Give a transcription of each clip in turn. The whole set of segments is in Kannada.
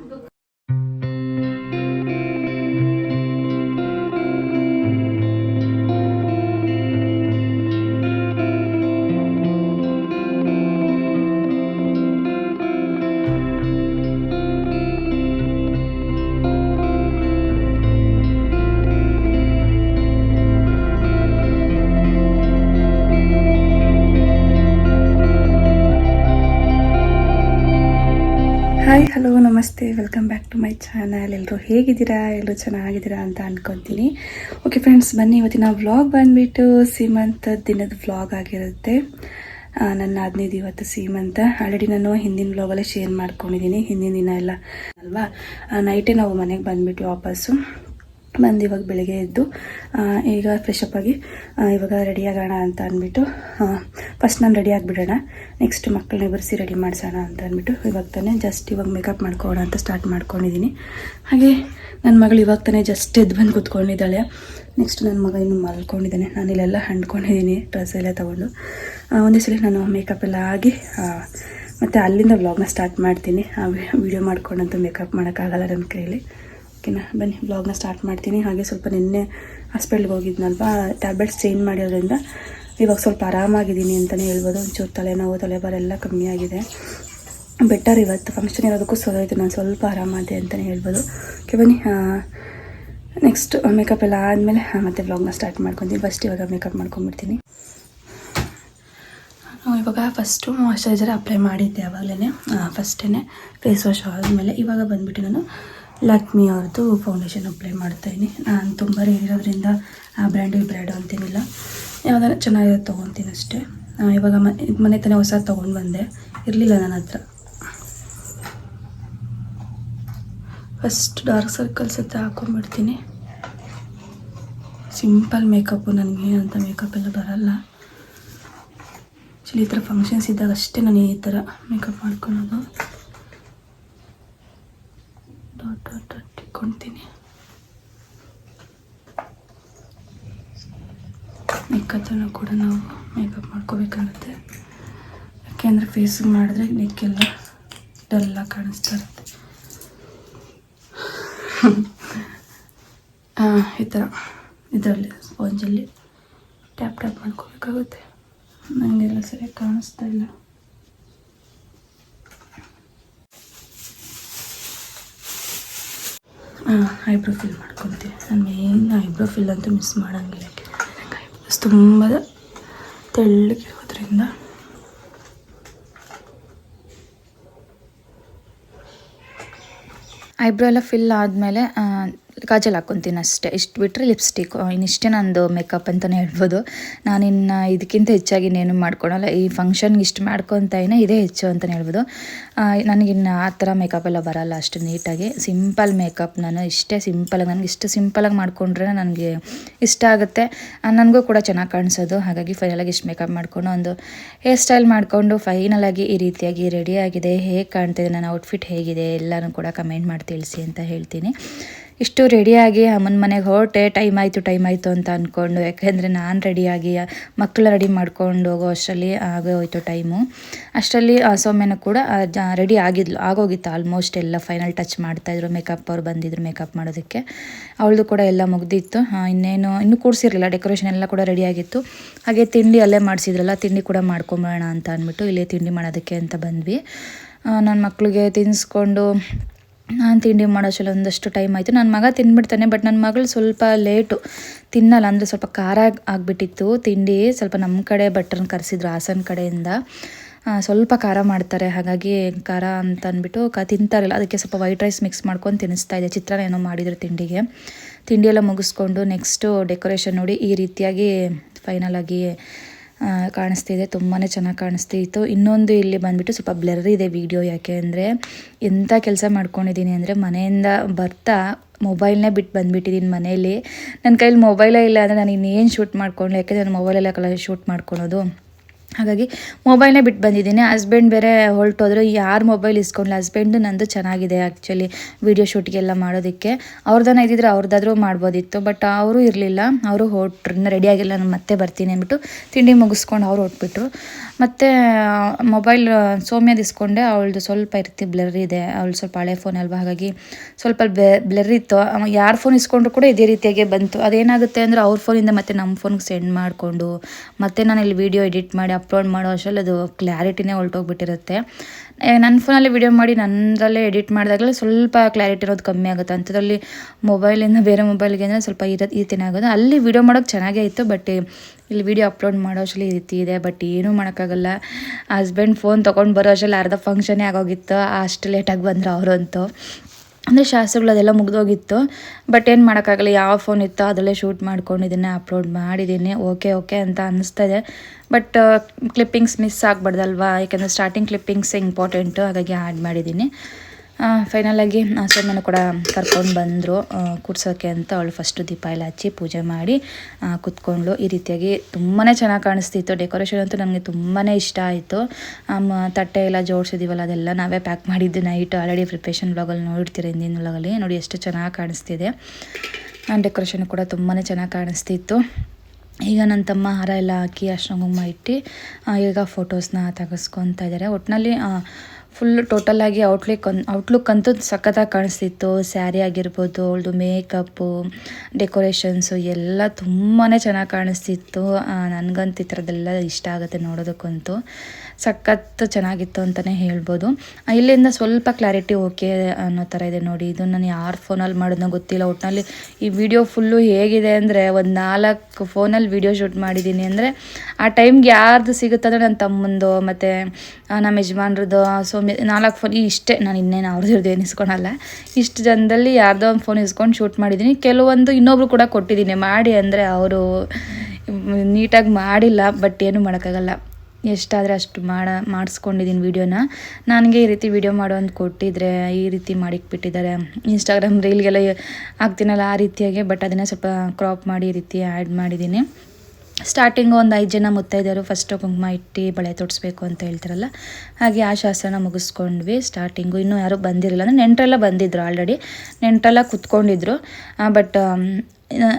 ದುಃಖ ಹಾಯ್ ಹಲೋ ನಮಸ್ತೆ. Welcome back to my channel ಎಲ್ಲರೂ ಹೇಗಿದ್ದೀರಾ? ಎಲ್ಲರೂ ಚೆನ್ನಾಗಿದ್ದೀರಾ ಅಂತ ಅಂದ್ಕೊತೀನಿ ಓಕೆ ಫ್ರೆಂಡ್ಸ್ ಬನ್ನಿ. ಇವತ್ತಿನ ವ್ಲಾಗ್ ಬಂದುಬಿಟ್ಟು ಸೀಮಂತ ದಿನದ ವ್ಲಾಗ್ ಆಗಿರುತ್ತೆ. ನನ್ನ ಹದಿನೈದು ಇವತ್ತು ಸೀಮಂತ. ಆಲ್ರೆಡಿ ನಾನು ಹಿಂದಿನ ವ್ಲಾಗಲ್ಲೇ ಶೇರ್ ಮಾಡ್ಕೊಂಡಿದ್ದೀನಿ. ಹಿಂದಿನ ದಿನ ಎಲ್ಲ ಅಲ್ವಾ? ನೈಟೇ ನಾವು ಮನೆಗೆ ಬಂದುಬಿಟ್ಟು ವಾಪಸ್ಸು. ಬಂದು ಇವಾಗ ಬೆಳಗ್ಗೆ ಎದ್ದು ಈಗ ಫ್ರೆಶಪ್ ಆಗಿ ಇವಾಗ ರೆಡಿ ಆಗೋಣ ಅಂತ ಅಂದ್ಬಿಟ್ಟು ಫಸ್ಟ್ ನಾನು ರೆಡಿ ಆಗಿಬಿಡೋಣ. ನೆಕ್ಸ್ಟ್ ಮಕ್ಕಳನ್ನ ಬರ್ಸಿ ರೆಡಿ ಮಾಡಿಸೋಣ ಅಂತ ಅಂದ್ಬಿಟ್ಟು ಇವಾಗ ತಾನೇ ಜಸ್ಟ್ ಇವಾಗ ಮೇಕಪ್ ಮಾಡ್ಕೊಳ್ಳೋಣ ಅಂತ ಸ್ಟಾರ್ಟ್ ಮಾಡ್ಕೊಂಡಿದ್ದೀನಿ ಹಾಗೆ ನನ್ನ ಮಗಳು ಇವಾಗ ತಾನೇ ಜಸ್ಟ್ ಎದ್ದು ಬಂದು ಕೂತ್ಕೊಂಡಿದ್ದಾಳೆ. ನೆಕ್ಸ್ಟ್ ನನ್ನ ಮಗ ಇನ್ನು ಮಲ್ಕೊಂಡಿದ್ದಾನೆ. ನಾನು ಇಲ್ಲೆಲ್ಲ ಹಂಡ್ಕೊಂಡಿದ್ದೀನಿ ಡ್ರೆಸ್ ಎಲ್ಲ ತೊಗೊಂಡು. ಒಂದೇ ಸಲ ನಾನು ಮೇಕಪ್ ಎಲ್ಲ ಆಗಿ ಮತ್ತು ಅಲ್ಲಿಂದ ವ್ಲಾಗ್ನ ಸ್ಟಾರ್ಟ್ ಮಾಡ್ತೀನಿ. ವಿಡಿಯೋ ಮಾಡ್ಕೊಂಡಂತೂ ಮೇಕಪ್ ಮಾಡೋಕ್ಕಾಗಲ್ಲ ನನ್ನ ಕೈಯಲ್ಲಿ. ಓಕೆನಾ? ಬನ್ನಿ ಬ್ಲಾಗ್ನ ಸ್ಟಾರ್ಟ್ ಮಾಡ್ತೀನಿ. ಹಾಗೆ ಸ್ವಲ್ಪ ನಿನ್ನೆ ಹಾಸ್ಪಿಟ್ಲ್ಗೆ ಹೋಗಿದ್ನಲ್ವ? ಟ್ಯಾಬ್ಲೆಟ್ಸ್ ಚೇಂಜ್ ಮಾಡಿರೋದ್ರಿಂದ ಇವಾಗ ಸ್ವಲ್ಪ ಆರಾಮಾಗಿದ್ದೀನಿ ಅಂತಲೇ ಹೇಳ್ಬೋದು. ಒಂಚೂರು ತಲೆನೋವು, ತಲೆಬಾರ ಎಲ್ಲ ಕಮ್ಮಿ ಆಗಿದೆ. ಬೆಟರ್ ಇವತ್ತು. ಫಂಕ್ಷನ್ ಇರೋದಕ್ಕೂ ಸೋದೋಯ್ತು ನಾನು ಸ್ವಲ್ಪ ಆರಾಮಾದೆ ಅಂತಲೇ ಹೇಳ್ಬೋದು. ಓಕೆ ಬನ್ನಿ ನೆಕ್ಸ್ಟ್ ಮೇಕಪ್ ಎಲ್ಲ ಆದಮೇಲೆ ಮತ್ತೆ ಬ್ಲಾಗ್ನ ಸ್ಟಾರ್ಟ್ ಮಾಡ್ಕೊತೀನಿ. ಫಸ್ಟ್ ಇವಾಗ ಮೇಕಪ್ ಮಾಡ್ಕೊಂಬಿಡ್ತೀನಿ ಇವಾಗ ಫಸ್ಟು ಮಾಯ್ಶ್ಚರೈಸರ್ ಅಪ್ಲೈ ಮಾಡಿದ್ದೆ ಆವಾಗಲೇ ಫಸ್ಟೇ ಫೇಸ್ ವಾಶ್ ಆದಮೇಲೆ ಇವಾಗ ಬಂದುಬಿಟ್ಟು ನಾನು ಲ್ಯಾಕ್ಮಿ ಅವ್ರದ್ದು ಫೌಂಡೇಶನ್ ಅಪ್ಲೈ ಮಾಡ್ತಾಯಿದ್ದೀನಿ ನಾನು ತುಂಬ ಇರೋದ್ರಿಂದ ಆ ಬ್ರ್ಯಾಂಡು ಈ ಬ್ರ್ಯಾಂಡು ಅಂತೇನಿಲ್ಲ. ಯಾವುದಾದ್ರು ಚೆನ್ನಾಗಿರೋದು ತೊಗೊತೀನಿ ಅಷ್ಟೇ. ಇವಾಗ ಮನೆ ಮನೆ ತಾನೇ ಹೊಸ ತೊಗೊಂಡು ಬಂದೆ. ಇರಲಿಲ್ಲ ನನ್ನ ಹತ್ರ. ಫಸ್ಟ್ ಡಾರ್ಕ್ ಸರ್ಕಲ್ಸ್ ಹತ್ರ ಹಾಕೊಂಡ್ಬಿಡ್ತೀನಿ. ಸಿಂಪಲ್ ಮೇಕಪ್ಪು ನನಗೆ ಅಂತ ಮೇಕಪ್ ಎಲ್ಲ ಬರಲ್ಲ. ಆ್ಯಕ್ಚುಲಿ ಈ ಥರ ಫಂಕ್ಷನ್ಸ್ ಇದ್ದಾಗ ಅಷ್ಟೇ ನಾನು ಈ ಥರ ಮೇಕಪ್ ಮಾಡ್ಕೊಳೋದು ಡಾಟ್ ಡಾಟ್ ಡಾಟ್ ಇಟ್ಕೊಳ್ತೀನಿ ನೆಕ್ಕತ್ತನ್ನು ಕೂಡ ನಾವು ಮೇಕಪ್ ಮಾಡ್ಕೋಬೇಕಾಗುತ್ತೆ. ಯಾಕೆಂದರೆ ಫೇಸಿಗೆ ಮಾಡಿದ್ರೆ ನೆಕ್ಕೆಲ್ಲ ಡಲ್ಲಾಗಿ ಕಾಣಿಸ್ತಾ ಇರುತ್ತೆ. ಈ ಥರ ಇದರಲ್ಲಿ ಸ್ಪಾಂಜಲ್ಲಿ ಟ್ಯಾಪ್ ಟ್ಯಾಪ್ ಮಾಡ್ಕೋಬೇಕಾಗುತ್ತೆ. ನನಗೆಲ್ಲ ಸರಿಯಾಗಿ ಕಾಣಿಸ್ತಾ ಇಲ್ಲ. ಐಬ್ರೋ ಫಿಲ್ ಮಾಡ್ಕೊತೀನಿ. ನಾನು ಮೇನ್ ಐಬ್ರೋ ಫಿಲ್ ಅಂತೂ ಮಿಸ್ ಮಾಡೋಂಗಿಲ್ಲ. ಐಬ್ರೋಸ್ ತುಂಬ ತೆಳ್ಳಗಿರೋದ್ರಿಂದ ಐಬ್ರೋ ಎಲ್ಲ ಫಿಲ್ ಆದಮೇಲೆ ಕಾಜಲ್ ಹಾಕ್ಕೊತೀನಿ ಅಷ್ಟೇ. ಇಷ್ಟು ಬಿಟ್ಟರೆ ಲಿಪ್ಸ್ಟಿಕ್ ಇನ್ನಿಷ್ಟೇ ನಂದು ಮೇಕಪ್ ಅಂತಲೇ ಹೇಳ್ಬೋದು. ನಾನಿನ್ನು ಇದಕ್ಕಿಂತ ಹೆಚ್ಚಾಗಿ ಇನ್ನೇನು ಮಾಡ್ಕೊಳಲ್ಲ. ಈ ಫಂಕ್ಷನ್ಗೆ ಇಷ್ಟು ಮಾಡ್ಕೊತಾಯಿನ ಇದೇ ಹೆಚ್ಚು ಅಂತಲೇ ಹೇಳ್ಬೋದು. ನನಗಿನ್ನು ಆ ಥರ ಮೇಕಪ್ ಎಲ್ಲ ಬರಲ್ಲ ಅಷ್ಟು ನೀಟಾಗಿ. ಸಿಂಪಲ್ ಮೇಕಪ್ ನಾನು ಇಷ್ಟೇ ಸಿಂಪಲಾಗಿ ನನಗೆ ಇಷ್ಟು ಸಿಂಪಲಾಗಿ ಮಾಡಿಕೊಂಡ್ರೆ ನನಗೆ ಇಷ್ಟ ಆಗುತ್ತೆ. ನನಗೂ ಕೂಡ ಚೆನ್ನಾಗಿ ಕಾಣಿಸೋದು. ಹಾಗಾಗಿ ಫೈನಲಾಗಿ ಇಷ್ಟು ಮೇಕಪ್ ಮಾಡಿಕೊಂಡು ಒಂದು ಹೇರ್ ಸ್ಟೈಲ್ ಮಾಡಿಕೊಂಡು ಫೈನಲಾಗಿ ಈ ರೀತಿಯಾಗಿ ರೆಡಿಯಾಗಿದೆ ಹೇಗೆ ಕಾಣ್ತಿದೆ, ನನ್ನ ಔಟ್ಫಿಟ್ ಹೇಗಿದೆ ಎಲ್ಲನೂ ಕೂಡ ಕಮೆಂಟ್ ಮಾಡಿ ತಿಳಿಸಿ ಅಂತ ಹೇಳ್ತೀನಿ. ಇಷ್ಟು ರೆಡಿಯಾಗಿ ಅಮ್ಮನ ಮನೆಗೆ ಹೊರಟೆ ಟೈಮ್ ಆಯಿತು ಟೈಮ್ ಆಯಿತು ಅಂತ ಅಂದ್ಕೊಂಡು ಯಾಕೆಂದರೆ ನಾನು ರೆಡಿಯಾಗಿ ಮಕ್ಕಳು ರೆಡಿ ಮಾಡ್ಕೊಂಡು ಹೋಗೋ ಅಷ್ಟರಲ್ಲಿ ಆಗೇ ಹೋಯ್ತು ಟೈಮು ಅಷ್ಟರಲ್ಲಿ ಸೌಮ್ಯನ ಕೂಡ ರೆಡಿ ಆಗಿದ್ಲು, ಆಗೋಗಿತ್ತು ಆಲ್ಮೋಸ್ಟ್ ಎಲ್ಲ ಫೈನಲ್ ಟಚ್ ಮಾಡ್ತಾಯಿದ್ರು ಮೇಕಪ್ ಅವ್ರು ಬಂದಿದ್ರು ಮೇಕಪ್ ಮಾಡೋದಕ್ಕೆ. ಅವಳದು ಕೂಡ ಎಲ್ಲ ಮುಗ್ದಿತ್ತು. ಇನ್ನೇನು, ಇನ್ನೂ ಕೂಡಿಸಿರಲಿಲ್ಲ ಡೆಕೋರೇಷನ್ ಎಲ್ಲ ಕೂಡ ರೆಡಿ ಆಗಿತ್ತು. ಹಾಗೆ ತಿಂಡಿ ಅಲ್ಲೇ ಮಾಡಿಸಿದ್ರಲ್ಲ, ತಿಂಡಿ ಕೂಡ ಮಾಡ್ಕೊಂಬೋಣ ಅಂತ ಅಂದ್ಬಿಟ್ಟು ಇಲ್ಲೇ ತಿಂಡಿ ಮಾಡೋದಕ್ಕೆ ಅಂತ ಬಂದ್ವಿ. ನನ್ನ ಮಕ್ಕಳಿಗೆ ತಿನ್ನಿಸ್ಕೊಂಡು ನಾನು ತಿಂಡಿ ಮಾಡೋಷ್ಟರಲ್ಲಿ ಒಂದಷ್ಟು ಟೈಮ್ ಆಯಿತು. ನನ್ನ ಮಗ ತಿಂದ್ಬಿಡ್ತಾನೆ ಬಟ್ ನನ್ನ ಮಗಳು ಸ್ವಲ್ಪ ಲೇಟು ತಿನ್ನಲ್ಲ. ಅಂದರೆ ಸ್ವಲ್ಪ ಖಾರ ಆಗಿಬಿಟ್ಟಿತ್ತು. ತಿಂಡಿ ಸ್ವಲ್ಪ ನಮ್ಮ ಕಡೆ ಭಟ್ರನ್ನ ಕರೆಸಿದ್ರು ಹಾಸನ ಕಡೆಯಿಂದ. ಸ್ವಲ್ಪ ಖಾರ ಮಾಡ್ತಾರೆ. ಹಾಗಾಗಿ ಖಾರ ಅಂತ ಅಂದ್ಬಿಟ್ಟು ಕ ತಿಂತಾರಲ್ಲ ಅದಕ್ಕೆ ಸ್ವಲ್ಪ ವೈಟ್ ರೈಸ್ ಮಿಕ್ಸ್ ಮಾಡ್ಕೊಂಡು ತಿನ್ನಿಸ್ತಾ ಇದೆ ಚಿತ್ರಾನ್ನ ಏನೋ ಮಾಡಿದ್ರು ತಿಂಡಿಗೆ. ತಿಂಡಿ ಎಲ್ಲ ಮುಗಿಸ್ಕೊಂಡು ನೆಕ್ಸ್ಟು ಡೆಕೋರೇಷನ್ ನೋಡಿ ಈ ರೀತಿಯಾಗಿ ಫೈನಲ್ ಆಗಿ ಕಾಣಿಸ್ತಿದೆ ತುಂಬಾ ಚೆನ್ನಾಗಿ ಕಾಣಿಸ್ತಿತ್ತು ಇನ್ನೊಂದು ಇಲ್ಲಿ ಬಂದುಬಿಟ್ಟು ಸ್ವಲ್ಪ ಬ್ಲರ್ ಇದೆ ವಿಡಿಯೋ ಯಾಕೆ ಅಂದರೆ ಎಂಥ ಕೆಲಸ ಮಾಡ್ಕೊಂಡಿದ್ದೀನಿ ಅಂದರೆ ಮನೆಯಿಂದ ಬರ್ತಾ ಮೊಬೈಲ್ನೇ ಬಿಟ್ಟು ಬಂದುಬಿಟ್ಟಿದ್ದೀನಿ ಮನೇಲಿ ನನ್ನ ಕೈಲಿ ಮೊಬೈಲೇ ಇಲ್ಲ ಅಂದರೆ ನಾನು ಇನ್ನೇನು ಶೂಟ್ ಮಾಡ್ಕೊಂಡು ಯಾಕೆಂದರೆ ನಾನು ಮೊಬೈಲೆಲ್ಲ ಕಲ ಶೂಟ್ ಮಾಡ್ಕೊಳೋದು. ಹಾಗಾಗಿ ಮೊಬೈಲ್ನೇ ಬಿಟ್ಟು ಬಂದಿದ್ದೀನಿ. ಹಸ್ಬೆಂಡ್ ಬೇರೆ ಹೊರಟೋದ್ರು ಯಾರು ಮೊಬೈಲ್ ಇಸ್ಕೊಂಡ್ಲ? ಹಸ್ಬೆಂಡು ನಂದು ಚೆನ್ನಾಗಿದೆ ಆ್ಯಕ್ಚುಲಿ ವೀಡಿಯೋ ಶೂಟಿಗೆಲ್ಲ ಮಾಡೋದಕ್ಕೆ. ಅವ್ರದ್ದನ್ನ ಇದ್ದಿದ್ರೆ ಅವ್ರದ್ದಾದ್ರೂ ಮಾಡ್ಬೋದಿತ್ತು ಬಟ್ ಅವರು ಇರಲಿಲ್ಲ. ಅವರು ಹೊರಟ್ರು. ರೆಡಿಯಾಗಿಲ್ಲ ನಾನು ಮತ್ತೆ ಬರ್ತೀನಿ ಅಂದ್ಬಿಟ್ಟು ತಿಂಡಿ ಮುಗಿಸ್ಕೊಂಡು ಅವ್ರು ಹೊಟ್ಬಿಟ್ರು ಮತ್ತು ಮೊಬೈಲ್ ಸೌಮ್ಯದ ಇಸ್ಕೊಂಡೆ. ಅವಳದು ಸ್ವಲ್ಪ ಇರ್ತಿ ಬ್ಲರ್ ಇದೆ. ಅವಳು ಸ್ವಲ್ಪ ಹಳೆ ಫೋನ್ ಅಲ್ವಾ? ಹಾಗಾಗಿ ಸ್ವಲ್ಪ ಬ್ಲರ್ ಇತ್ತು. ಯಾರು ಫೋನ್ ಇಸ್ಕೊಂಡ್ರು ಕೂಡ ಇದೇ ರೀತಿಯಾಗಿ ಬಂತು. ಅದೇನಾಗುತ್ತೆ ಅಂದರೆ ಅವ್ರ ಫೋನಿಂದ ಮತ್ತೆ ನಮ್ಮ ಫೋನ್ಗೆ ಸೆಂಡ್ ಮಾಡಿಕೊಂಡು ಮತ್ತೆ ನಾನು ಇಲ್ಲಿ ವೀಡಿಯೋ ಎಡಿಟ್ ಮಾಡಿ ಅಪ್ಲೋಡ್ ಮಾಡೋ ಅಷ್ಟರಲ್ಲಿ ಅದು ಕ್ಲಾರಿಟಿನೇ ಹೊಲ್ಟೋಗ್ಬಿಟ್ಟಿರುತ್ತೆ ನನ್ನ ಫೋನಲ್ಲಿ ವೀಡಿಯೋ ಮಾಡಿ ನನ್ನದಲ್ಲೇ ಎಡಿಟ್ ಮಾಡಿದಾಗಲೇ ಸ್ವಲ್ಪ ಕ್ಲಾರಿಟಿ ಇರೋದು ಕಮ್ಮಿ ಆಗುತ್ತೆ. ಅಂಥದ್ರಲ್ಲಿ ಮೊಬೈಲಿಂದ ಬೇರೆ ಮೊಬೈಲ್ಗೆ ಅಂದರೆ ಸ್ವಲ್ಪ ಇರೋ ಈ ರೀತಿನೇ ಆಗೋದು ಅಲ್ಲಿ ವೀಡಿಯೋ ಮಾಡೋಕ್ಕೆ ಚೆನ್ನಾಗೇ ಇತ್ತು, ಬಟ್ ಇಲ್ಲಿ ವೀಡಿಯೋ ಅಪ್ಲೋಡ್ ಮಾಡೋ ಅಷ್ಟರಲ್ಲಿ ಈ ರೀತಿ ಇದೆ. ಬಟ್ ಏನೂ ಮಾಡೋಕ್ಕಾಗಲ್ಲ. ಹಸ್ಬೆಂಡ್ ಫೋನ್ ತೊಗೊಂಡು ಬರೋ ಅಷ್ಟರಲ್ಲಿ ಅರ್ಧ ಫಂಕ್ಷನೇ ಆಗೋಗಿತ್ತು. ಅಷ್ಟು ಲೇಟಾಗಿ ಬಂದರು ಅವರಂತೂ ಅಂದರೆ ಶಾಸ್ತ್ರಗಳು ಅದೆಲ್ಲ ಮುಗಿದೋಗಿತ್ತು. ಬಟ್ ಏನು ಮಾಡೋಕ್ಕಾಗಲ್ಲ, ಯಾವ ಫೋನ್ ಇತ್ತು ಅದರಲ್ಲೇ ಶೂಟ್ ಮಾಡ್ಕೊಂಡು ಇದನ್ನೇ ಅಪ್ಲೋಡ್ ಮಾಡಿದ್ದೀನಿ ಓಕೆ ಓಕೆ ಅಂತ ಅನ್ನಿಸ್ತಾ ಇದೆ ಬಟ್ ಕ್ಲಿಪ್ಪಿಂಗ್ಸ್ ಮಿಸ್ ಆಗಬಾರ್ದಲ್ವಾ? ಯಾಕೆಂದರೆ ಸ್ಟಾರ್ಟಿಂಗ್ ಕ್ಲಿಪ್ಪಿಂಗ್ಸ್ ಇಂಪಾರ್ಟೆಂಟು ಹಾಗಾಗಿ ಆ್ಯಡ್ ಮಾಡಿದ್ದೀನಿ ಫೈನಲಾಗಿ ಸೊಮ್ಮನ ಕೂಡ ಕರ್ಕೊಂಡು ಬಂದರು. ಕೂಡ್ಸೋಕ್ಕೆ ಅಂತ ಅವಳು ಫಸ್ಟು ದೀಪ ಎಲ್ಲ ಹಚ್ಚಿ ಪೂಜೆ ಮಾಡಿ ಕುತ್ಕೊಂಡ್ಳು. ಈ ರೀತಿಯಾಗಿ ತುಂಬಾ ಚೆನ್ನಾಗಿ ಕಾಣಿಸ್ತಿತ್ತು. ಡೆಕೋರೇಷನ್ ಅಂತೂ ನನಗೆ ತುಂಬಾ ಇಷ್ಟ ಆಯಿತು. ತಟ್ಟೆ ಎಲ್ಲ ಜೋಡಿಸಿದ್ದೀವಲ್ಲ ಅದೆಲ್ಲ ನಾವೇ ಪ್ಯಾಕ್ ಮಾಡಿದ್ದು ನೈಟ್ ಆಲ್ರೆಡಿ ಪ್ರಿಪ್ರೇಷನ್ ಬ್ಲಾಗಲ್ಲಿ ನೋಡಿರ್ತೀರಿ ಹಿಂದಿನ ಬ್ಲಾಗಲ್ಲಿ ನೋಡಿ ಎಷ್ಟು ಚೆನ್ನಾಗಿ ಕಾಣಿಸ್ತಿದೆ. ಡೆಕೋರೇಷನ್ ಕೂಡ ತುಂಬಾ ಚೆನ್ನಾಗಿ ಕಾಣಿಸ್ತಿತ್ತು. ಈಗ ನನ್ನ ತಮ್ಮ ಹಾರ ಎಲ್ಲ ಹಾಕಿ ಅರ್ಶನ ಕುಂಕುಮ ಇಟ್ಟು ಈಗ ಫೋಟೋಸ್ನ ತೆಗೆಸ್ಕೊತಾ ಇದ್ದಾರೆ ಒಟ್ಟಿನಲ್ಲಿ ಫುಲ್ ಟೋಟಲಾಗಿ ಔಟ್ಲುಕ್ ಔಟ್ಲುಕ್ ಅಂತೂ ಸಖತ್ತಾಗಿ ಕಾಣಿಸ್ತಿತ್ತು. ಸ್ಯಾರಿ ಆಗಿರ್ಬೋದು, ಅವಳದು ಮೇಕಪ್ಪು ಡೆಕೋರೇಷನ್ಸು ಎಲ್ಲ ತುಂಬಾ ಚೆನ್ನಾಗಿ ಕಾಣಿಸ್ತಿತ್ತು. ನನಗಂತೂ ಈ ಥರದ್ದೆಲ್ಲ ಇಷ್ಟ ಆಗುತ್ತೆ ನೋಡೋದಕ್ಕಂತೂ. ಸಖತ್ತು ಚೆನ್ನಾಗಿತ್ತು ಅಂತಲೇ ಹೇಳ್ಬೋದು. ಇಲ್ಲಿಂದ ಸ್ವಲ್ಪ ಕ್ಲಾರಿಟಿ ಓಕೆ ಅನ್ನೋ ಥರ ಇದೆ ನೋಡಿ. ಇದು ನಾನು ಯಾರು ಫೋನಲ್ಲಿ ಮಾಡೋದನ್ನ ಗೊತ್ತಿಲ್ಲ. ಒಟ್ಟಿನಲ್ಲಿ ಈ ವಿಡಿಯೋ ಫುಲ್ಲು ಹೇಗಿದೆ ಅಂದರೆ ಒಂದು ನಾಲ್ಕು ಫೋನಲ್ಲಿ ವಿಡಿಯೋ ಶೂಟ್ ಮಾಡಿದ್ದೀನಿ ಅಂದರೆ ಆ ಟೈಮ್ಗೆ ಯಾರ್ದು ಸಿಗುತ್ತೆ ಅಂದರೆ ನನ್ನ ತಮ್ಮಂದು, ಮತ್ತು ನಮ್ಮ ಯಜಮಾನ್ರದ್ದು ಸೊ ನಾಲ್ಕು ಫೋನ್ ಇಷ್ಟೇ. ನಾನು ಇನ್ನೇನು ಅವ್ರದ್ದು ಏನು ಇಸ್ಕೊಳಲ್ಲ ಇಷ್ಟು ಜನದಲ್ಲಿ ಯಾರ್ದೋ ಒಂದು ಫೋನ್ ಇಸ್ಕೊಂಡು ಶೂಟ್ ಮಾಡಿದ್ದೀನಿ ಕೆಲವೊಂದು ಇನ್ನೊಬ್ರು ಕೂಡ ಕೊಟ್ಟಿದ್ದೀನಿ ಮಾಡಿ ಅಂದರೆ ಅವರು ನೀಟಾಗಿ ಮಾಡಿಲ್ಲ ಬಟ್ ಏನು ಮಾಡೋಕ್ಕಾಗಲ್ಲ. ಎಷ್ಟಾದರೆ ಅಷ್ಟು ಮಾಡ ಮಾಡಿಸ್ಕೊಂಡಿದ್ದೀನಿ ವೀಡಿಯೋನ. ನನಗೆ ಈ ರೀತಿ ವೀಡಿಯೋ ಮಾಡೋ ಅಂತ ಕೊಟ್ಟಿದ್ರೆ, ಈ ರೀತಿ ಮಾಡಿಕ್ಬಿಟ್ಟಿದ್ದಾರೆ. ಇನ್ಸ್ಟಾಗ್ರಾಮ್ ರೀಲ್ಗೆಲ್ಲ ಹಾಕ್ತೀನಲ್ಲ ಆ ರೀತಿಯಾಗಿ ಬಟ್ ಅದನ್ನು ಸ್ವಲ್ಪ ಕ್ರಾಪ್ ಮಾಡಿ ಈ ರೀತಿ ಆ್ಯಡ್ ಮಾಡಿದ್ದೀನಿ ಸ್ಟಾರ್ಟಿಂಗ್ ಒಂದು ಐದು ಜನ ಮುತ್ತೈದೆಯರು ಫಸ್ಟು ಕುಂಕುಮ ಇಟ್ಟು ಬಳೆ ತೊಡಿಸ್ಬೇಕು ಅಂತ ಹೇಳ್ತಾರಲ್ಲ, ಹಾಗೆ ಆ ಶಾಸ್ತ್ರನ ಮುಗಿಸ್ಕೊಂಡ್ವಿ. ಸ್ಟಾರ್ಟಿಂಗು ಇನ್ನೂ ಯಾರೂ ಬಂದಿರಲಿಲ್ಲ. ಅಂದರೆ ನೆಂಟರೆಲ್ಲ ಬಂದಿದ್ದರು ಆಲ್ರೆಡಿ ನೆಂಟರೆಲ್ಲ ಕುತ್ಕೊಂಡಿದ್ರು. ಬಟ್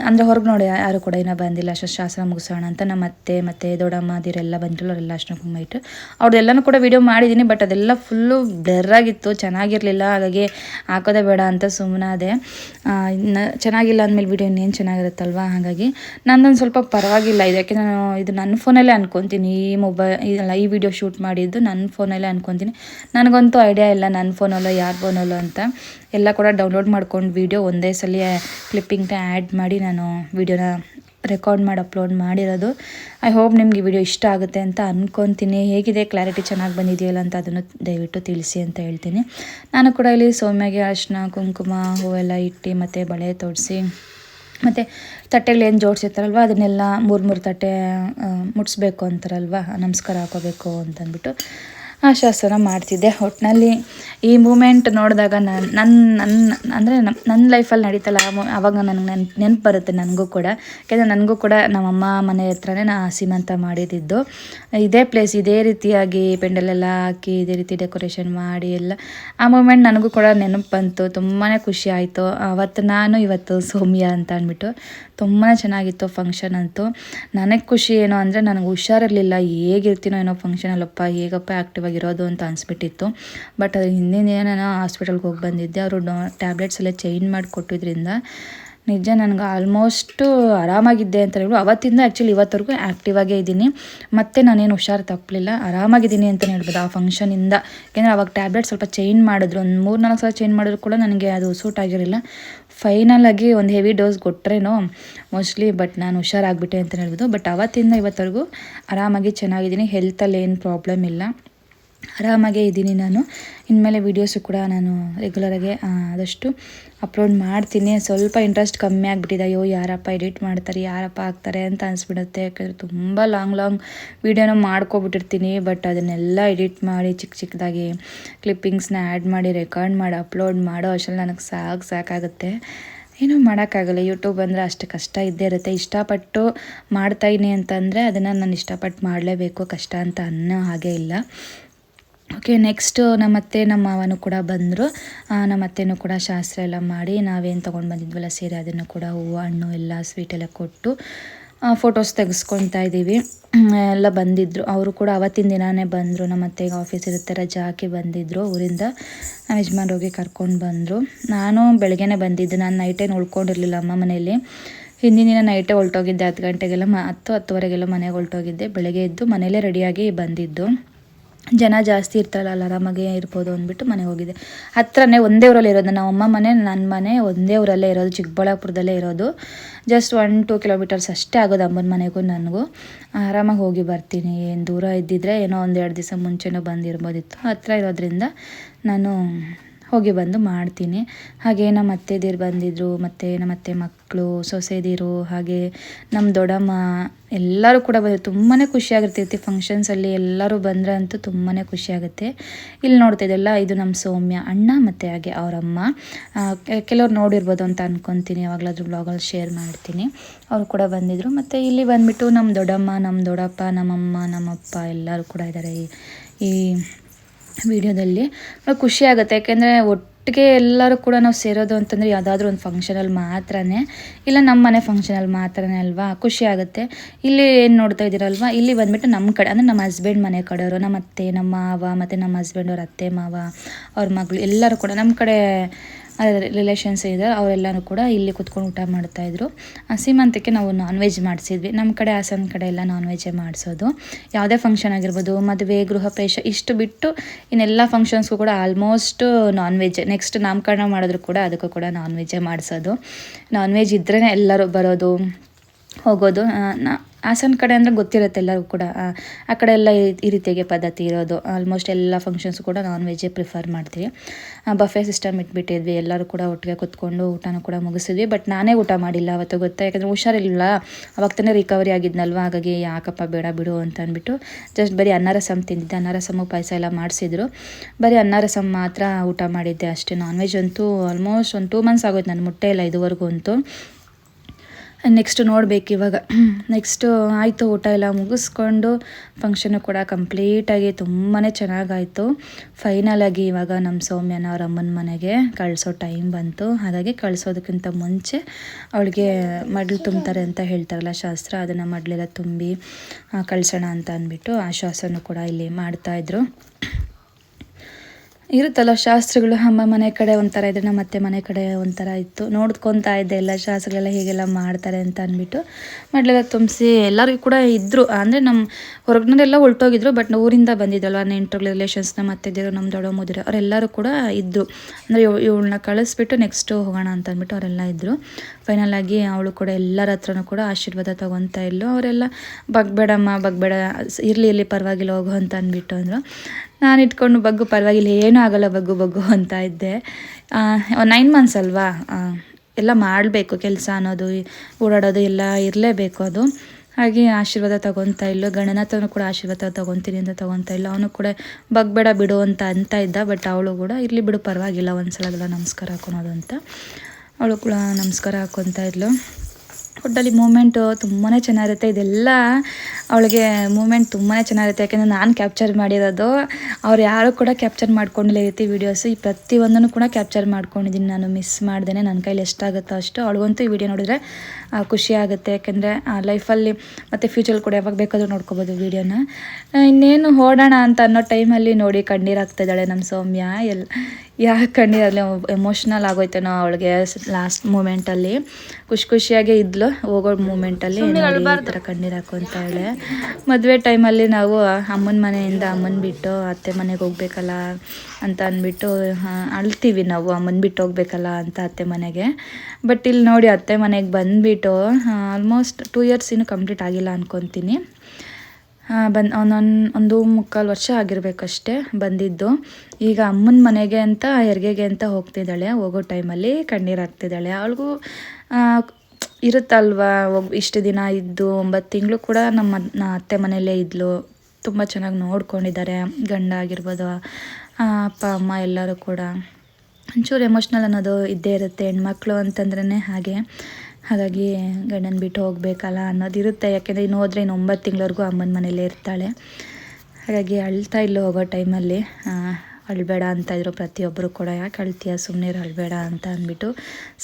ಅಂದರೆ ಹೊರಗೆ ನೋಡಿ ಯಾರು ಕೂಡ ಇನ್ನೂ ಬಂದಿಲ್ಲ ಅಷ್ಟು ಶಾಸ್ತ್ರ ಮುಗಿಸೋಣ ಅಂತ. ನಮ್ಮ ಅತ್ತೆ ಮತ್ತು ದೊಡ್ಡಮ್ಮ, ಅದಿರೆಲ್ಲ ಬಂದಿರಲ್ಲ, ಅವರೆಲ್ಲ ಅಷ್ಟು ಕುಂಕುಮ ಇಟ್ಟು ಅವ್ರದ್ದೆಲ್ಲನೂ ಕೂಡ ವೀಡಿಯೋ ಮಾಡಿದ್ದೀನಿ ಬಟ್ ಅದೆಲ್ಲ ಫುಲ್ಲು ಬ್ಲರ್ರಾಗಿತ್ತು ಚೆನ್ನಾಗಿರಲಿಲ್ಲ. ಹಾಗಾಗಿ ಹಾಕೋದೇ ಬೇಡ ಅಂತ ಸುಮ್ಮನಾದೆ ಇನ್ನು ಚೆನ್ನಾಗಿಲ್ಲ ಅಂದಮೇಲೆ ವೀಡಿಯೋ ಇನ್ನೇನು ಚೆನ್ನಾಗಿರುತ್ತಲ್ವಾ? ಹಾಗಾಗಿ ನಂದೊಂದು ಸ್ವಲ್ಪ ಪರವಾಗಿಲ್ಲ. ಇದು ಯಾಕೆ ನಾನು ಇದು ನನ್ನ ಫೋನಲ್ಲೇ ಅನ್ಕೊತೀನಿ. ಈ ಮೊಬೈಲ್ ಈ ವಿಡಿಯೋ ಶೂಟ್ ಮಾಡಿದ್ದು ನನ್ನ ಫೋನಲ್ಲೇ ಅನ್ಕೊತೀನಿ. ನನಗಂತೂ ಐಡಿಯಾ ಇಲ್ಲ ನನ್ನ ಫೋನಲ್ಲೋ ಯಾರ ಫೋನಲ್ಲೋ ಅಂತ. ಎಲ್ಲ ಕೂಡ ಡೌನ್ಲೋಡ್ ಮಾಡ್ಕೊಂಡು ವೀಡಿಯೋ ಒಂದೇ ಸಲ ಕ್ಲಿಪ್ಪಿಂಗ್ನ ಆ್ಯಡ್ ಮಾಡಿ ನಾನು ವೀಡಿಯೋನ ರೆಕಾರ್ಡ್ ಮಾಡಿ ಅಪ್ಲೋಡ್ ಮಾಡಿರೋದು. ಐ ಹೋಪ್ ನಿಮಗೆ ವಿಡಿಯೋ ಇಷ್ಟ ಆಗುತ್ತೆ ಅಂತ ಅಂದ್ಕೊತೀನಿ ಹೇಗಿದೆ? ಕ್ಲಾರಿಟಿ ಚೆನ್ನಾಗಿ ಬಂದಿದೆಯಲ್ಲ ಅಂತ ಅದನ್ನು ದಯವಿಟ್ಟು ತಿಳಿಸಿ ಅಂತ ಹೇಳ್ತೀನಿ. ನಾನು ಕೂಡ ಇಲ್ಲಿ ಸೌಮ್ಯಗೆ ಅರಿಶಿನ, ಕುಂಕುಮ, ಹೂವೆಲ್ಲ ಇಟ್ಟು ಮತ್ತು ಬಳೆ ತೊಡಿಸಿ ಮತ್ತು ಏನು ಜೋಡಿಸಿರ್ತಾರಲ್ವ, ಅದನ್ನೆಲ್ಲ ಮೂರು ಮೂರು ತಟ್ಟೆ ಮುಟ್ಸ್ಬೇಕು ಅಂತಾರಲ್ವ, ನಮಸ್ಕಾರ ಹಾಕೋಬೇಕು ಅಂತಂದ್ಬಿಟ್ಟು. ಆ ಶಾಸನ ಮಾಡ್ತಿದ್ದೆ. ಒಟ್ಟಿನಲ್ಲಿ ಈ ಮೂಮೆಂಟ್ ನೋಡಿದಾಗ ನನ್ನ ನನ್ನ ನನ್ನ ಅಂದರೆ ನಮ್ಮ ನನ್ನ ಲೈಫಲ್ಲಿ ನಡೀತಲ್ಲ, ಆ ಆವಾಗ ನನಗೆ ನೆನ್, ನೆನಪು ಬರುತ್ತೆ ನನಗೂ ಕೂಡ. ಯಾಕೆಂದರೆ ನನಗೂ ಕೂಡ ನಮ್ಮಮ್ಮ ಮನೆ ಹತ್ರನೇ ನಾ ಸೀಮಂತ ಮಾಡಿದ್ದು ಇದೇ ಪ್ಲೇಸ್ ಇದೇ ರೀತಿಯಾಗಿ ಪೆಂಡಲೆಲ್ಲ ಹಾಕಿ, ಇದೇ ರೀತಿ ಡೆಕೋರೇಷನ್ ಮಾಡಿ ಎಲ್ಲ, ಆ ಮೂಮೆಂಟ್ ನನಗೂ ಕೂಡ ನೆನಪು ಬಂತು. ತುಂಬಾ ಖುಷಿ ಆಯಿತು. ಅವತ್ತು ನಾನು, ಇವತ್ತು ಸೌಮ್ಯ ಅಂತ ಅಂದ್ಬಿಟ್ಟು ತುಂಬಾ ಚೆನ್ನಾಗಿತ್ತು ಫಂಕ್ಷನ್ ಅಂತೂ. ನನಗೆ ಖುಷಿ ಏನು ಅಂದರೆ, ನನಗೆ ಹುಷಾರಿರಲಿಲ್ಲ. ಹೇಗಿರ್ತೀನೋ ಏನೋ ಫಂಕ್ಷನಲ್ಲಪ್ಪ ಹೇಗಪ್ಪ ಆ್ಯಕ್ಟಿವ್ ಆಗಿರೋದು ಅಂತ ಅನಿಸ್ಬಿಟ್ಟಿತ್ತು. ಬಟ್ ಅದ್ರ ಹಿಂದಿನ ದಿನ ನಾನು ಹಾಸ್ಪಿಟಲ್ಗೆ ಹೋಗಿ ಬಂದಿದ್ದೆ. ಅವರು ಟ್ಯಾಬ್ಲೆಟ್ಸ್ ಎಲ್ಲ ಚೇಂಜ್ ಮಾಡಿ ಕೊಟ್ಟಿದ್ರಿಂದ ನಿಜ ನನಗೆ ಆಲ್ಮೋಸ್ಟು ಆರಾಮಾಗಿದ್ದೆ ಅಂತ ಹೇಳ್ಬೋದು ಅವತ್ತಿಂದ ಆ್ಯಕ್ಚುಲಿ ಇವತ್ತವರೆಗೂ ಆ್ಯಕ್ಟಿವಾಗೇ ಇದ್ದೀನಿ. ಮತ್ತೆ ನಾನೇನು ಹುಷಾರು ತಪ್ಪಲಿಲ್ಲ ಆರಾಮಾಗಿದ್ದೀನಿ ಅಂತಲೇ ಹೇಳ್ಬೋದು ಆ ಫಂಕ್ಷನಿಂದ. ಏಕೆಂದರೆ ಅವಾಗ ಟ್ಯಾಬ್ಲೆಟ್ ಸ್ವಲ್ಪ ಚೇಂಜ್ ಮಾಡಿದ್ರು. ಒಂದು ಮೂರು ನಾಲ್ಕು ಸಲ ಚೇಂಜ್ ಮಾಡಿದ್ರು ಕೂಡ ನನಗೆ ಅದು ಸೂಟ್ ಆಗಿರಲಿಲ್ಲ. ಫೈನಲ್ ಆಗಿ ಒಂದು ಹೆವಿ ಡೋಸ್ ಕೊಟ್ಟರೇನೋ ಮೋಸ್ಟ್ಲಿ ಬಟ್ ನಾನು ಹುಷಾರಾಗ್ಬಿಟ್ಟೆ ಅಂತ ಹೇಳ್ಬೋದು. ಬಟ್ ಅವತ್ತಿಂದ ಇವತ್ತವರೆಗೂ ಆರಾಮಾಗಿ ಚೆನ್ನಾಗಿದ್ದೀನಿ. ಹೆಲ್ತಲ್ಲಿ ಏನು ಪ್ರಾಬ್ಲಮ್ ಇಲ್ಲ. ಆರಾಮಾಗೇ ಇದ್ದೀನಿ ನಾನು. ಇನ್ಮೇಲೆ ವೀಡಿಯೋಸು ಕೂಡ ನಾನು ರೆಗ್ಯುಲರಾಗೆ ಆದಷ್ಟು ಅಪ್ಲೋಡ್ ಮಾಡ್ತೀನಿ. ಸ್ವಲ್ಪ ಇಂಟ್ರೆಸ್ಟ್ ಕಮ್ಮಿ ಆಗಿಬಿಟ್ಟಿದೆ. ಅಯ್ಯೋ, ಯಾರಪ್ಪ ಎಡಿಟ್ ಮಾಡ್ತಾರೆ, ಯಾರಪ್ಪ ಹಾಕ್ತಾರೆ ಅಂತ ಅನಿಸ್ಬಿಡುತ್ತೆ. ಯಾಕಂದರೆ ತುಂಬ ಲಾಂಗ್ ಲಾಂಗ್ ವೀಡಿಯೋನ ಮಾಡ್ಕೊಬಿಟ್ಟಿರ್ತೀನಿ. ಬಟ್ ಅದನ್ನೆಲ್ಲ ಎಡಿಟ್ ಮಾಡಿ ಚಿಕ್ಕ ಚಿಕ್ಕದಾಗಿ ಕ್ಲಿಪ್ಪಿಂಗ್ಸ್ನ ಆ್ಯಡ್ ಮಾಡಿ ರೆಕಾರ್ಡ್ ಮಾಡಿ ಅಪ್ಲೋಡ್ ಮಾಡೋ ಅಷ್ಟರಲ್ಲಿ ನನಗೆ ಸಾಕು, ಸಾಕಾಗುತ್ತೆ. ಏನೂ ಮಾಡೋಕ್ಕಾಗಲ್ಲ. ಯೂಟ್ಯೂಬ್ ಅಂದರೆ ಅಷ್ಟು ಕಷ್ಟ ಇದ್ದೇ ಇರುತ್ತೆ. ಇಷ್ಟಪಟ್ಟು ಮಾಡ್ತಾಯಿನಿ ಅಂತಂದರೆ ಅದನ್ನು ನಾನು ಇಷ್ಟಪಟ್ಟು ಮಾಡಲೇಬೇಕು. ಕಷ್ಟ ಅಂತ ಅನ್ನೋ ಹಾಗೆ ಇಲ್ಲ. ಓಕೆ ನೆಕ್ಸ್ಟು ನಮ್ಮ ಅತ್ತೆ ನಮ್ಮ ಮಾವನು ಕೂಡ ಬಂದರು. ನಮ್ಮ ಅತ್ತೆನೂ ಕೂಡ ಶಾಸ್ತ್ರ ಎಲ್ಲ ಮಾಡಿ ನಾವೇನು ತೊಗೊಂಡು ಬಂದಿದ್ವಲ್ಲ ಸೀರೆ, ಅದನ್ನು ಕೂಡ ಹೂವು, ಹಣ್ಣು, ಎಲ್ಲ ಸ್ವೀಟ್ ಎಲ್ಲ ಕೊಟ್ಟು ಫೋಟೋಸ್ ತೆಗೆಸ್ಕೊತಾ ಇದ್ದೀವಿ. ಎಲ್ಲ ಬಂದಿದ್ದರು ಅವರು ಕೂಡ ಅವತ್ತಿನ ದಿನಾನೇ ಬಂದರು. ನಮ್ಮ ಅತ್ತೆಗೆ ಆಫೀಸ್ ಇರುತ್ತೆ, ರಜಾ ಹಾಕಿ ಬಂದಿದ್ದರು ಊರಿಂದ ನಮ್ಮ ಯಜಮಾನ್ರೋಗಿ ಕರ್ಕೊಂಡು ಬಂದರು. ನಾನು ಬೆಳಗ್ಗೆನೇ ಬಂದಿದ್ದೆ. ನಾನು ನೈಟೇನು ಉಳ್ಕೊಂಡಿರಲಿಲ್ಲ ಅಮ್ಮ ಮನೆಯಲ್ಲಿ. ಹಿಂದಿನ ದಿನ ನೈಟೇ ಹೊಲ್ಟೋಗಿದ್ದೆ ಹತ್ತು ಗಂಟೆಗೆಲ್ಲ ಮ, ಹತ್ತು ಹತ್ತುವರೆಗೆಲ್ಲ ಮನೆಗೆ ಹೊಲ್ಟೋಗಿದ್ದೆ ಬೆಳಗ್ಗೆ ಎದ್ದು ಮನೇಲೇ ರೆಡಿಯಾಗಿ ಬಂದಿದ್ದು. ಜನ ಜಾಸ್ತಿ ಇರ್ತಾರಲ್ಲ ಆರಾಮಾಗೆ ಇರ್ಬೋದು ಅಂದ್ಬಿಟ್ಟು ಮನೆಗೆ ಹೋಗಿದ್ದೆ. ಹತ್ರನೇ ಒಂದೇ ಊರಲ್ಲಿ ಇರೋದು ನಮ್ಮ ಅಮ್ಮ ಮನೆ ನನ್ನ ಮನೆ ಒಂದೇ ಊರಲ್ಲೇ ಇರೋದು, ಚಿಕ್ಕಬಳ್ಳಾಪುರದಲ್ಲೇ ಇರೋದು. ಜಸ್ಟ್ ಒನ್ ಟೂ ಕಿಲೋಮೀಟರ್ಸ್ ಅಷ್ಟೇ ಆಗೋದು ಅಮ್ಮನ ಮನೆಗೂ, ನನಗೂ. ಆರಾಮಾಗಿ ಹೋಗಿ ಬರ್ತೀನಿ. ಏನು ದೂರ ಇದ್ದಿದ್ರೆ ಏನೋ ಒಂದು ಎರಡು ದಿವಸ ಮುಂಚೆನೂ ಬಂದಿರ್ಬೋದಿತ್ತು. ಹತ್ರ ಇರೋದ್ರಿಂದ ನಾನು ಹೋಗಿ ಬಂದು ಮಾಡ್ತೀನಿ. ಹಾಗೆ ನಮ್ಮ ಅತ್ತೆದಿರು ಬಂದಿದ್ದರು ಮತ್ತು ನಮ್ಮ ಅತ್ತೆ ಮಕ್ಕಳು ಸೊಸೆದಿರು, ಹಾಗೆ ನಮ್ಮ ದೊಡ್ಡಮ್ಮ ಎಲ್ಲರೂ ಕೂಡ ಬಂದರು. ತುಂಬಾ ಖುಷಿಯಾಗಿರ್ತೈತಿ ಫಂಕ್ಷನ್ಸಲ್ಲಿ ಎಲ್ಲರೂ ಬಂದರೆ ಅಂತೂ ತುಂಬಾ ಖುಷಿಯಾಗುತ್ತೆ. ಇಲ್ಲಿ ನೋಡ್ತಿದ್ದೆಲ್ಲ ಇದು ನಮ್ಮ ಸೌಮ್ಯ ಅಣ್ಣ ಮತ್ತು ಹಾಗೆ ಅವರಮ್ಮ. ಕೆಲವ್ರು ನೋಡಿರ್ಬೋದು ಅಂತ ಅನ್ಕೊತೀನಿ, ಯಾವಾಗಲಾದ್ರೂ ಬ್ಲಾಗಲ್ಲಿ ಶೇರ್ ಮಾಡ್ತೀನಿ. ಅವರು ಕೂಡ ಬಂದಿದ್ದರು ಮತ್ತು ಇಲ್ಲಿ ಬಂದುಬಿಟ್ಟು ನಮ್ಮ ದೊಡ್ಡಮ್ಮ, ನಮ್ಮ ದೊಡ್ಡಪ್ಪ ನಮ್ಮಮ್ಮ ನಮ್ಮಪ್ಪ ಎಲ್ಲರೂ ಕೂಡ ಇದ್ದಾರೆ. ಈ ವಿಡಿಯೋದಲ್ಲಿ ಖುಷಿ ಆಗುತ್ತೆ. ಯಾಕೆಂದರೆ ಒಟ್ಟಿಗೆ ಎಲ್ಲರೂ ಕೂಡ ನಾವು ಸೇರೋದು ಅಂತಂದರೆ ಯಾವುದಾದ್ರೂ ಒಂದು ಫಂಕ್ಷನಲ್ಲಿ ಮಾತ್ರನೇ. ಇಲ್ಲ, ನಮ್ಮ ಮನೆ ಫಂಕ್ಷನಲ್ಲಿ ಮಾತ್ರನೇ ಅಲ್ವಾ? ಖುಷಿ ಆಗುತ್ತೆ. ಇಲ್ಲಿ ಏನು ನೋಡ್ತಾ ಇದ್ದೀರಲ್ವ? ಇಲ್ಲಿ ಬಂದುಬಿಟ್ಟು ನಮ್ಮ ಕಡೆ, ಅಂದರೆ ನಮ್ಮ ಹಸ್ಬೆಂಡ್ ಮನೆ ಕಡೆಯವರು, ನಮ್ಮ ಅತ್ತೆ, ನಮ್ಮ ಮಾವ, ಮತ್ತು ನಮ್ಮ ಹಸ್ಬೆಂಡ್ ಅವ್ರ ಅತ್ತೆ, ಮಾವ, ಅವ್ರ ಮಗಳು ಎಲ್ಲರೂ ಕೂಡ ನಮ್ಮ ಕಡೆ ರಿಲೇಷನ್ಸ್ ಇದೆ ಅವರೆಲ್ಲರೂ ಕೂಡ ಇಲ್ಲಿ ಕುತ್ಕೊಂಡು ಊಟ ಮಾಡ್ತಾಯಿದ್ರು ಸೀಮಂತಕ್ಕೆ ನಾವು ನಾನ್ ವೆಜ್ ಮಾಡಿಸಿದ್ವಿ. ನಮ್ಮ ಕಡೆ, ಹಾಸನ ಕಡೆ ಎಲ್ಲ ನಾನ್ ವೆಜ್ಜೇ ಮಾಡಿಸೋದು. ಯಾವುದೇ ಫಂಕ್ಷನ್ ಆಗಿರ್ಬೋದು, ಮದುವೆ ಗೃಹ ಪ್ರವೇಶ ಇಷ್ಟು ಬಿಟ್ಟು ಇನ್ನೆಲ್ಲ ಫಂಕ್ಷನ್ಸ್ಗೂ ಕೂಡ ಆಲ್ಮೋಸ್ಟ್ ನಾನ್ ವೆಜ್ ನೆಕ್ಸ್ಟ್ ನಾಮಕರಣ ಮಾಡಿದ್ರು ಕೂಡ ಅದಕ್ಕೂ ಕೂಡ ನಾನ್ ವೆಜ್ಜೇ ಮಾಡಿಸೋದು. ನಾನ್ ವೆಜ್ ಇದ್ರೇ ಎಲ್ಲರೂ ಬರೋದು. ಹೋಗೋದು. ಹಾಸನ ಕಡೆ ಅಂದರೆ ಗೊತ್ತಿರುತ್ತೆ ಎಲ್ಲರೂ ಕೂಡ. ಆ ಕಡೆ ಎಲ್ಲ ಈ ರೀತಿಯಾಗಿ ಪದ್ಧತಿ ಇರೋದು. ಆಲ್ಮೋಸ್ಟ್ ಎಲ್ಲ ಫಂಕ್ಷನ್ಸ್ ಕೂಡ ನಾನ್ ವೆಜ್ಜೇ ಪ್ರಿಫರ್ ಮಾಡ್ತೀವಿ. ಬಫೆ ಸಿಸ್ಟಮ್ ಇಟ್ಬಿಟ್ಟಿದ್ವಿ. ಎಲ್ಲರೂ ಕೂಡ ಒಟ್ಟಿಗೆ ಕುತ್ಕೊಂಡು ಊಟನೂ ಕೂಡ ಮುಗಿಸಿದ್ವಿ. ಬಟ್ ನಾನೇ ಊಟ ಮಾಡಿಲ್ಲ ಅವತ್ತು ಗೊತ್ತಾ? ಯಾಕಂದರೆ ಹುಷಾರಿಲ್ಲ ಅವಾಗ ತಾನೇ ರಿಕವರಿ ಆಗಿದ್ನಲ್ವ? ಹಾಗಾಗಿ ಯಾಕಪ್ಪ ಬೇಡ ಬಿಡು ಅಂತ ಅಂದ್ಬಿಟ್ಟು ಜಸ್ಟ್ ಬರೀ ಅನ್ನ ರಸಮ್ ತಿಂದಿದ್ದೆ. ಅನ್ನ ಪಾಯಸ ಎಲ್ಲ ಮಾಡಿಸಿದ್ರು. ಬರೀ ಅನ್ನ ರಸಮ್ ಮಾತ್ರ ಊಟ ಮಾಡಿದ್ದೆ ಅಷ್ಟೇ. ನಾನ್ ವೆಜ್ ಅಂತೂ ಆಲ್ಮೋಸ್ಟ್ ಒಂದು ಟೂ ಮಂತ್ಸ್ ಆಗೋಯ್ತು. ನಾನು ಮುಟ್ಟೆ ಇಲ್ಲ ಇದುವರೆಗೂ ಅಂತೂ. ನೆಕ್ಸ್ಟ್ ನೋಡಬೇಕು ಇವಾಗ. ನೆಕ್ಸ್ಟು ಆಯಿತು, ಊಟ ಎಲ್ಲ ಮುಗಿಸ್ಕೊಂಡು ಫಂಕ್ಷನು ಕೂಡ ಕಂಪ್ಲೀಟಾಗಿ ತುಂಬಾ ಚೆನ್ನಾಗಾಯಿತು. ಫೈನಲಾಗಿ ಇವಾಗ ನಮ್ಮ ಸೌಮ್ಯನ ಅವ್ರ ಅಮ್ಮನ ಮನೆಗೆ ಕಳಿಸೋ ಟೈಮ್ ಬಂತು. ಹಾಗಾಗಿ ಕಳಿಸೋದಕ್ಕಿಂತ ಮುಂಚೆ ಅವಳಿಗೆ ಮಡ್ಲು ತುಂಬ್ತಾರೆ ಅಂತ ಹೇಳ್ತಾರಲ್ಲ ಶಾಸ್ತ್ರ, ಅದನ್ನು ಮಡ್ಲೆಲ್ಲ ತುಂಬಿ ಕಳಿಸೋಣ ಅಂತ ಅಂದ್ಬಿಟ್ಟು ಆ ಶಾಸ್ತ್ರನೂ ಕೂಡ ಇಲ್ಲಿ ಮಾಡ್ತಾಯಿದ್ರು ಇರುತ್ತಲ್ಲ, ಶಾಸ್ತ್ರಗಳು ಅಮ್ಮ ಮನೆ ಕಡೆ ಒಂಥರ ಇದ್ರೆ ನಮ್ಮ ಅತ್ತೆ ಮನೆ ಕಡೆ ಒಂಥರ ಇತ್ತು. ನೋಡ್ಕೊತಾ ಇದ್ದೆ, ಎಲ್ಲ ಶಾಸ್ತ್ರಗಳೆಲ್ಲ ಹೀಗೆಲ್ಲ ಮಾಡ್ತಾರೆ ಅಂತ ಅಂದ್ಬಿಟ್ಟು. ಮಡ್ಲೆಲ್ಲ ತುಂಬಿಸಿ ಎಲ್ಲರಿಗೂ ಕೂಡ ಇದ್ದರು ಅಂದರೆ ನಮ್ಮ ಹೊರಗಿನವರೆಲ್ಲ ಹೊಲ್ಟೋಗಿದ್ರು ಬಟ್ ಊರಿಂದ ಬಂದಿದ್ದಲ್ವ ನೆಂಟರು ರಿಲೇಷನ್ಸ್ ನಮ್ಮ ಅತ್ತೆದಿರು ನಮ್ಮ ದೊಡ್ಡ ಮುದಿರು. ಅವರೆಲ್ಲರೂ ಕೂಡ ಇದ್ದರು ಅಂದರೆ ಇವಳನ್ನ ಕಳಿಸ್ಬಿಟ್ಟು ನೆಕ್ಸ್ಟು ಹೋಗೋಣ ಅಂತ ಅಂದ್ಬಿಟ್ಟು ಅವರೆಲ್ಲ ಇದ್ದರು ಫೈನಲ್ ಆಗಿ ಅವಳು ಕೂಡ ಎಲ್ಲರ ಹತ್ರನೂ ಕೂಡ ಆಶೀರ್ವಾದ ತೊಗೊತಾ ಇಲ್ಲು ಅವರೆಲ್ಲ, ಬಗ್ಬೇಡಮ್ಮ, ಬಗ್ಬೇಡ, ಇರಲಿ ಇರಲಿ, ಪರವಾಗಿಲ್ಲ, ಹೋಗು ಅಂತ ಅಂದ್ಬಿಟ್ಟು ಅಂದರು. ನಾನು ಇಟ್ಕೊಂಡು, ಬಗ್ಗು, ಪರವಾಗಿಲ್ಲ, ಏನೂ ಆಗಲ್ಲ, ಬಗ್ಗು ಬಗ್ಗು ಅಂತ ಇದ್ದೆ. ನೈನ್ ಮಂತ್ಸ್ ಅಲ್ವಾ? ಎಲ್ಲ ಮಾಡಬೇಕು, ಕೆಲಸ ಅನ್ನೋದು, ಓಡಾಡೋದು ಎಲ್ಲ ಇರಲೇಬೇಕು ಅದು. ಹಾಗೆ ಆಶೀರ್ವಾದ ತೊಗೊತಾ ಇಲ್ಲ ಗಣನ ಹತ್ರನೂ ಕೂಡ ಆಶೀರ್ವಾದ ತಗೊತೀನಿ ಅಂತ ತೊಗೊತಾ ಇಲ್ಲ ಅವನು ಕೂಡ, ಬಗ್ಬೇಡ, ಬಿಡು ಅಂತ ಅಂತ ಇದ್ದ. ಬಟ್ ಅವಳು ಕೂಡ, ಇರಲಿ, ಬಿಡು, ಪರವಾಗಿಲ್ಲ ಒಂದು ಸಲ ನಮಸ್ಕಾರ ಹಾಕೊಳೋದು ಅಂತ. ಅವಳು ಕೂಡ ನಮಸ್ಕಾರ ಹಾಕೊತ ಇದ್ಲು. ಒಟ್ಟಲ್ಲಿ ಮೂಮೆಂಟು ತುಂಬಾ ಚೆನ್ನಾಗಿರುತ್ತೆ. ಇದೆಲ್ಲ ಅವಳಿಗೆ ಮೂಮೆಂಟ್ ತುಂಬಾ ಚೆನ್ನಾಗಿರುತ್ತೆ. ಯಾಕೆಂದರೆ ನಾನು ಕ್ಯಾಪ್ಚರ್ ಮಾಡಿರೋದು, ಅವ್ರು ಯಾರು ಕೂಡ ಕ್ಯಾಪ್ಚರ್ ಮಾಡ್ಕೊಂಡಿಲ್ಲ ರೀತಿ ವೀಡಿಯೋಸು ಈ ಪ್ರತಿಯೊಂದನ್ನು ಕೂಡ ಕ್ಯಾಪ್ಚರ್ ಮಾಡ್ಕೊಂಡಿದ್ದೀನಿ ನಾನು. ಮಿಸ್ ಮಾಡ್ದೇ ನನ್ನ ಕೈಲಿ ಎಷ್ಟಾಗುತ್ತೋ ಅಷ್ಟು. ಅವಳಿಗಂತೂ ಈ ವಿಡಿಯೋ ನೋಡಿದ್ರೆ ಖುಷಿ ಆಗುತ್ತೆ. ಯಾಕೆಂದರೆ ಲೈಫಲ್ಲಿ ಮತ್ತು ಫ್ಯೂಚರ್ ಕೂಡ ಯಾವಾಗ ಬೇಕಾದರೂ ನೋಡ್ಕೋಬೋದು ವೀಡಿಯೋನ ಇನ್ನೇನು ಓಡೋಣ ಅಂತ ಅನ್ನೋ ಟೈಮಲ್ಲಿ ನೋಡಿ. ಕಣ್ಣೀರಾಗ್ತಾ ಇದ್ದಾಳೆ ನಮ್ಮ ಸೌಮ್ಯ. ಎಲ್ ಯಾಕೆ ಕಣ್ಣೀರಲ್ಲಿ ಎಮೋಷ್ನಲ್ ಆಗೋಯ್ತೇನೋ ಅವಳಿಗೆ ಲಾಸ್ಟ್ ಮೂಮೆಂಟಲ್ಲಿ ಖುಷಿ ಖುಷಿಯಾಗೆ ಇದ್ಲು ಹೋಗೋ ಮೂಮೆಂಟಲ್ಲಿ ಈ ಥರ ಕಣ್ಣೀರು ಹಾಕೊಂತ ಹೇಳಿ ಮದುವೆ ಟೈಮಲ್ಲಿ ನಾವು ಅಮ್ಮನ ಮನೆಯಿಂದ ಅಮ್ಮನ ಬಿಟ್ಟು ಅತ್ತೆ ಮನೆಗೆ ಹೋಗ್ಬೇಕಲ್ಲ ಅಂತ ಅಂದ್ಬಿಟ್ಟು ಅಳ್ತೀವಿ ನಾವು ಅಮ್ಮನ ಬಿಟ್ಟು ಹೋಗ್ಬೇಕಲ್ಲ ಅಂತ ಅತ್ತೆ ಮನೆಗೆ. ಬಟ್ ಇಲ್ಲಿ ನೋಡಿ ಅತ್ತೆ ಮನೆಗೆ ಬಂದುಬಿಟ್ಟು ಆಲ್ಮೋಸ್ಟ್ ಟೂ ಇಯರ್ಸ್ ಇನ್ನೂ ಕಂಪ್ಲೀಟ್ ಆಗಿಲ್ಲ ಅಂದ್ಕೊತೀನಿ ಬಂದು ಒಂದೊಂದು ಒಂದು ಮುಕ್ಕಾಲು ವರ್ಷ ಆಗಿರಬೇಕಷ್ಟೇ ಬಂದಿದ್ದು. ಈಗ ಅಮ್ಮನ ಮನೆಗೆ ಅಂತ, ಹೆರಿಗೆಗೆ ಅಂತ ಹೋಗ್ತಿದ್ದಾಳೆ. ಹೋಗೋ ಟೈಮಲ್ಲಿ ಕಣ್ಣೀರು ಹಾಕ್ತಿದ್ದಾಳೆ. ಅವಳಿಗೂ ಇರುತ್ತಲ್ವ? ಇಷ್ಟು ದಿನ ಇದ್ದು, ಒಂಬತ್ತು ತಿಂಗಳು ಕೂಡ ನಮ್ಮ ಅತ್ತೆ ಮನೆಯಲ್ಲೇ ಇದ್ಲು. ತುಂಬ ಚೆನ್ನಾಗಿ ನೋಡ್ಕೊಂಡಿದ್ದಾರೆ. ಗಂಡ ಆಗಿರ್ಬೋದು ಅಪ್ಪ, ಅಮ್ಮ ಎಲ್ಲರೂ ಕೂಡ. ಒಂಚೂರು ಎಮೋಷ್ನಲ್ ಅನ್ನೋದು ಇದ್ದೇ ಇರುತ್ತೆ ಹೆಣ್ಮಕ್ಳು ಅಂತಂದ್ರೇ ಹಾಗೆ. ಹಾಗಾಗಿ ಗಂಡನ ಬಿಟ್ಟು ಹೋಗಬೇಕಲ್ಲ ಅನ್ನೋದಿರುತ್ತೆ. ಯಾಕೆಂದರೆ ಇನ್ನು ಹೋದರೆ ಇನ್ನು ಒಂಬತ್ತು ತಿಂಗಳವರೆಗೂ ಅಮ್ಮನ ಮನೇಲೇ ಇರ್ತಾಳೆ. ಹಾಗಾಗಿ ಅಳ್ತಾ ಇಲ್ಲೋ ಹೋಗೋ ಟೈಮಲ್ಲಿ? ಅಳ್ಬೇಡ ಅಂತ ಇದ್ರು ಪ್ರತಿಯೊಬ್ಬರು ಕೂಡ. ಯಾಕೆ ಅಳ್ತೀಯ? ಸುಮ್ಮನೆ ಅಳ್ಬೇಡ ಅಂತ ಅಂದ್ಬಿಟ್ಟು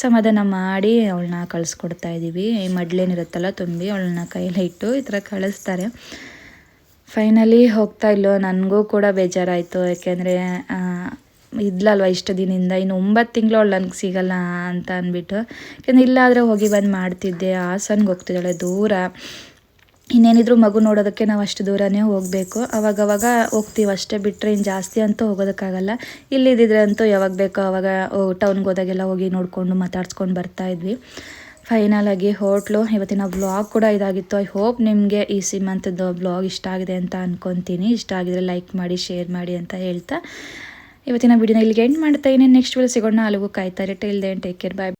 ಸಮಾಧಾನ ಮಾಡಿ ಅವಳನ್ನ ಕಳಿಸ್ಕೊಡ್ತಾ ಇದ್ದೀವಿ ಈ ಮಡ್ಲೇನಿರುತ್ತಲ್ಲ ತುಂಬಿ ಅವಳನ್ನ ಕೈಯಲ್ಲಿ ಇಟ್ಟು ಈ ಥರ ಕಳಿಸ್ತಾರೆ. ಫೈನಲಿ ಹೋಗ್ತಾ ಇಲ್ಲೋ ನನಗೂ ಕೂಡ ಬೇಜಾರಾಯಿತು. ಯಾಕೆಂದರೆ ಇದ್ಲಲ್ವ ಇಷ್ಟು ದಿನದಿಂದ? ಇನ್ನು ಒಂಬತ್ತು ತಿಂಗಳು ಅವಳು ನನಗೆ ಸಿಗಲ್ಲ ಅಂತ ಅಂದ್ಬಿಟ್ಟು. ಯಾಕೆಂದರೆ ಇಲ್ಲಾದರೆ ಹೋಗಿ ಬಂದು ಮಾಡ್ತಿದ್ದೆ. ಹಾಸನ್ಗೆ ಹೋಗ್ತಿದ್ದಾಳೆ, ದೂರ. ಇನ್ನೇನಿದ್ರು ಮಗು ನೋಡೋದಕ್ಕೆ ನಾವು ಅಷ್ಟು ದೂರನೇ ಹೋಗಬೇಕು. ಅವಾಗವಾಗ ಹೋಗ್ತೀವಿ ಅಷ್ಟೇ ಬಿಟ್ಟರೆ ಇನ್ನು ಜಾಸ್ತಿ ಅಂತೂ ಹೋಗೋದಕ್ಕಾಗಲ್ಲ. ಇಲ್ಲಿದ್ದಿದ್ರೆ ಅಂತೂ ಯಾವಾಗ ಬೇಕೋ ಅವಾಗ ಟೌನ್ಗೆ ಹೋದಾಗೆಲ್ಲ ಹೋಗಿ ನೋಡಿಕೊಂಡು ಮಾತಾಡ್ಸ್ಕೊಂಡು ಬರ್ತಾ ಇದ್ವಿ. ಫೈನಲ್ ಆಗಿ ಹೋಟ್ಲು, ಇವತ್ತಿನ ಬ್ಲಾಗ್ ಕೂಡ ಇದಾಗಿತ್ತು. ಐ ಹೋಪ್ ನಿಮಗೆ ಈ ಸೀಮಂತದ್ದು ಬ್ಲಾಗ್ ಇಷ್ಟ ಆಗಿದೆ ಅಂತ ಅನ್ಕೊತೀನಿ. ಇಷ್ಟ ಆಗಿದ್ರೆ ಲೈಕ್ ಮಾಡಿ, ಶೇರ್ ಮಾಡಿ ಅಂತ ಹೇಳ್ತಾ ಇವತ್ತಿನ ವಿಡಿಯೋನ ಇಲ್ಲಿಗೆ ಎಂಡ್ ಮಾಡ್ತಾ ಇನ್ನೇನು ನೆಕ್ಸ್ಟ್ ವಿಡಿಯೋ ಸಿಗೋಣ. ಅಲ್ಲಿಗೂ ಕಾಯ್ತಾರೆ till then take care bye